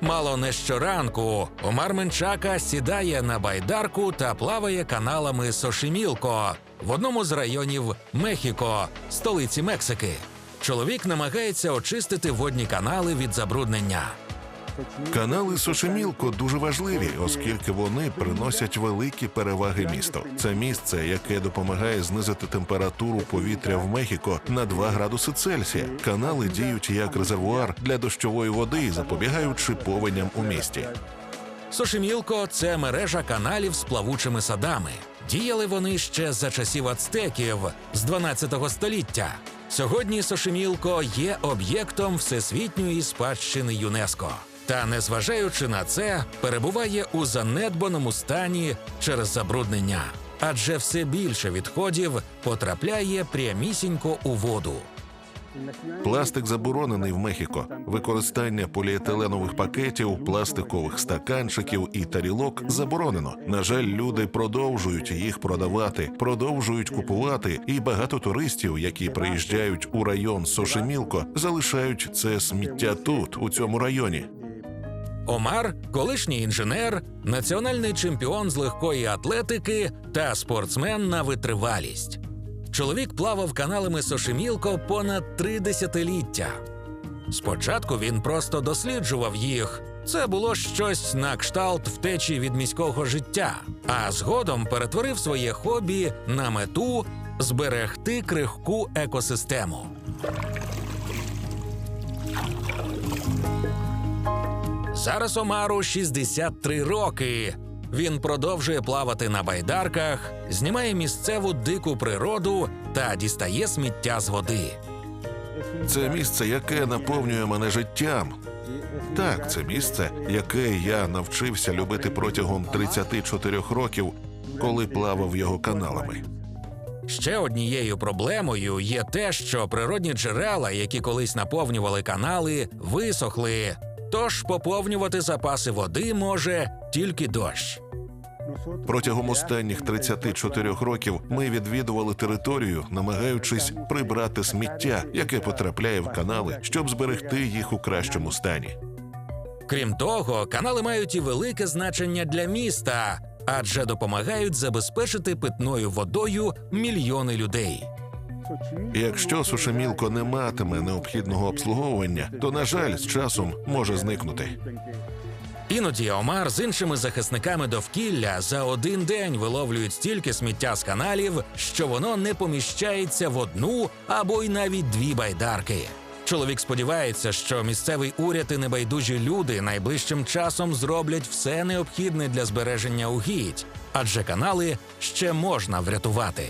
Мало не щоранку Омар Менчака сідає на байдарку та плаває каналами Сошимілко в одному з районів Мехіко, столиці Мексики. Чоловік намагається очистити водні канали від забруднення. Канали Сошемілко дуже важливі, оскільки вони приносять великі переваги місту. Це місце, яке допомагає знизити температуру повітря в Мехіко на 2 градуси Цельсія. Канали діють як резервуар для дощової води, запобігаючи повеням у місті. Сошимілко це мережа каналів з плавучими садами. Діяли вони ще за часів ацтеків з 12 століття. Сьогодні Сошимілко є об'єктом всесвітньої спадщини ЮНЕСКО. Та, незважаючи на це, перебуває у занедбаному стані через забруднення, адже все більше відходів потрапляє прямісінько у воду. Пластик заборонений в Мехіко. Використання поліетиленових пакетів, пластикових стаканчиків і тарілок заборонено. На жаль, люди продовжують їх продавати, продовжують купувати, і багато туристів, які приїжджають у район Сошемілко, залишають це сміття тут, у цьому районі. Омар, колишній інженер, національний чемпіон з легкої атлетики та спортсмен на витривалість. Чоловік плавав каналами Сошемілко понад три десятиліття. Спочатку він просто досліджував їх. Це було щось на кшталт втечі від міського життя, а згодом перетворив своє хобі на мету зберегти крихку екосистему. Зараз Омару 63 роки. Він продовжує плавати на байдарках, знімає місцеву дику природу та дістає сміття з води. Це місце, яке наповнює мене життям. Так, це місце, яке я навчився любити протягом 34 років, коли плавав його каналами. Ще однією проблемою є те, що природні джерела, які колись наповнювали канали, висохли. Тож поповнювати запаси води може тільки дощ. Протягом останніх 34 років ми відвідували територію, намагаючись прибрати сміття, яке потрапляє в канали, щоб зберегти їх у кращому стані. Крім того, канали мають і велике значення для міста, адже допомагають забезпечити питною водою мільйони людей. Якщо сушемілко не матиме необхідного обслуговування, то на жаль, з часом може зникнути. Іноді Омар з іншими захисниками довкілля за один день виловлюють стільки сміття з каналів, що воно не поміщається в одну або й навіть дві байдарки. Чоловік сподівається, що місцевий уряд і небайдужі люди найближчим часом зроблять все необхідне для збереження угідь, адже канали ще можна врятувати.